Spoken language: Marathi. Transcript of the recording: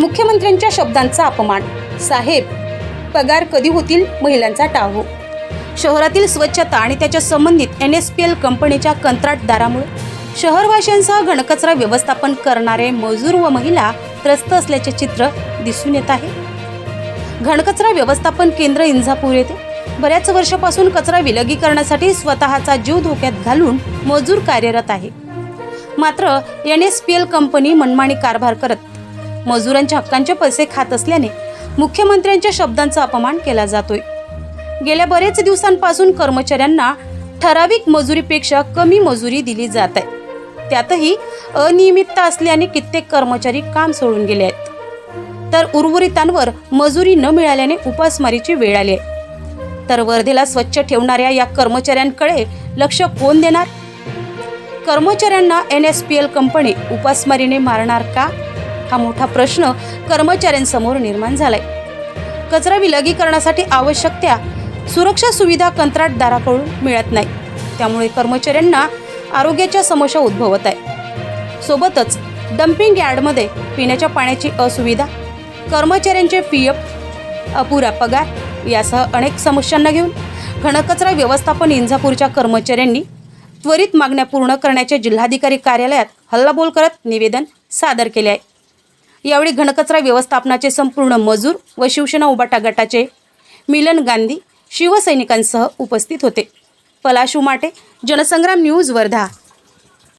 मुख्यमंत्र्यांच्या शब्दांचा अपमान. साहेब पगार कधी होतील? महिलांचा टाहो शहरातील स्वच्छता आणि त्याच्या संबंधित एन एस पी एल कंपनीच्या कंत्राटदारामुळे शहरवाशांसह घनकचरा व्यवस्थापन करणारे मजूर व महिला त्रस्त असल्याचे चित्र दिसून येत आहे. घनकचरा व्यवस्थापन केंद्र इंझापूर येथे बऱ्याच वर्षापासून कचरा विलगीकरणासाठी स्वतःचा जीव धोक्यात घालून मजूर कार्यरत आहे. मात्र N S P L company मनमानी कारभार करत मजुरांच्या हक्कांचे पैसे खात असल्याने मुख्यमंत्र्यांच्या शब्दांचा अपमान केला जातोय. गेल्या बरेच दिवसांपासून कर्मचाऱ्यांना ठराविक मजुरीपेक्षा कमी मजुरी दिली जात आहे. त्यातही अनियमितता असल्याने कित्येक कर्मचारी काम सोडून गेले आहेत. तर उर्वरितांवर मजुरी न मिळाल्याने उपासमारीची वेळ आली आहे. तर वर्धेला स्वच्छ ठेवणाऱ्या या कर्मचाऱ्यांकडे लक्ष कोण देणार? कर्मचाऱ्यांना N S P L company उपासमारीने मारणार का? हा मोठा प्रश्न कर्मचाऱ्यांसमोर निर्माण झालाय. कचरा विलगीकरणासाठी आवश्यक त्या सुरक्षा सुविधा कंत्राटदाराकडून मिळत नाही. त्यामुळे कर्मचाऱ्यांना आरोग्याच्या समस्या उद्भवत आहे. सोबतच डम्पिंग यार्डमध्ये पिण्याच्या पाण्याची असुविधा कर्मचाऱ्यांचे पी एफ अपुरा पगार यासह अनेक समस्यांना घेऊन घनकचरा व्यवस्थापन इंझापूरच्या कर्मचाऱ्यांनी त्वरित मागण्या पूर्ण करण्याचे जिल्हाधिकारी कार्यालयात हल्लाबोल करत निवेदन सादर केले आहे. यावेळी घनकचरा व्यवस्थापनाचे संपूर्ण मजूर व शिवसेना उबाटा गटाचे मिलन गांधी शिवसैनिकांसह उपस्थित होते. पलाशू माटे जनसंग्राम न्यूज वर्धा.